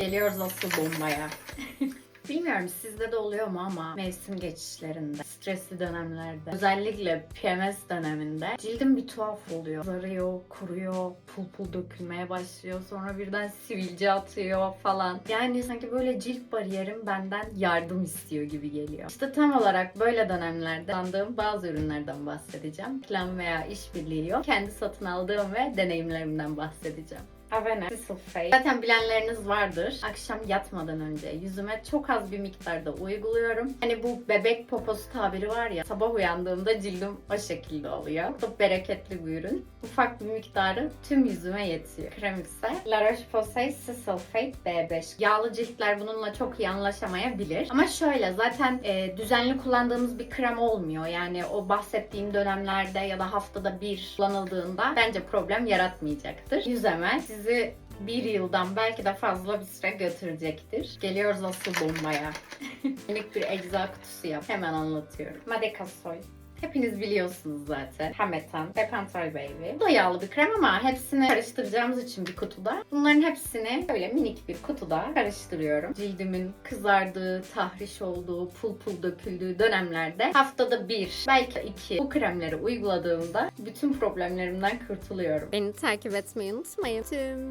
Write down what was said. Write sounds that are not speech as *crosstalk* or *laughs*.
Geliyoruz asıl bombaya. *laughs* Bilmiyorum sizde de oluyor mu ama mevsim geçişlerinde, stresli dönemlerde, özellikle PMS döneminde cildim bir tuhaf oluyor. Zarıyor, kuruyor, pul pul dökülmeye başlıyor. Sonra birden sivilce atıyor falan. Yani sanki böyle cilt bariyerim benden yardım istiyor gibi geliyor. İşte tam olarak böyle dönemlerde kullandığım bazı ürünlerden bahsedeceğim. Reklam veya işbirliği yok. Kendi satın aldığım ve deneyimlerimden bahsedeceğim. Avene Sulfate. Zaten bilenleriniz vardır. Akşam yatmadan önce yüzüme çok az bir miktarda uyguluyorum. Hani bu bebek poposu tabiri var ya sabah uyandığımda cildim o şekilde oluyor. Çok bereketli bir ürün. Ufak bir miktarı tüm yüzüme yetiyor. Krem ise La Roche-Posay Sulfate B5. Yağlı ciltler bununla çok iyi anlaşamayabilir. Ama şöyle zaten e, düzenli kullandığımız bir krem olmuyor. Yani o bahsettiğim dönemlerde ya da haftada bir kullanıldığında bence problem yaratmayacaktır. Yüzeme sizi bir yıldan belki de fazla bir süre götürecektir. Geliyoruz asıl bombaya. *laughs* Minik bir ecza kutusu yap. Hemen anlatıyorum. Madekasoy. Hepiniz biliyorsunuz zaten. Hametan ve Pental Baby. Bu da yağlı bir krem ama hepsini karıştıracağımız için bir kutuda. Bunların hepsini böyle minik bir kutuda karıştırıyorum. Cildimin kızardığı, tahriş olduğu, pul pul döküldüğü dönemlerde haftada bir, belki iki bu kremleri uyguladığımda bütün problemlerimden kurtuluyorum. Beni takip etmeyi unutmayın. Tüm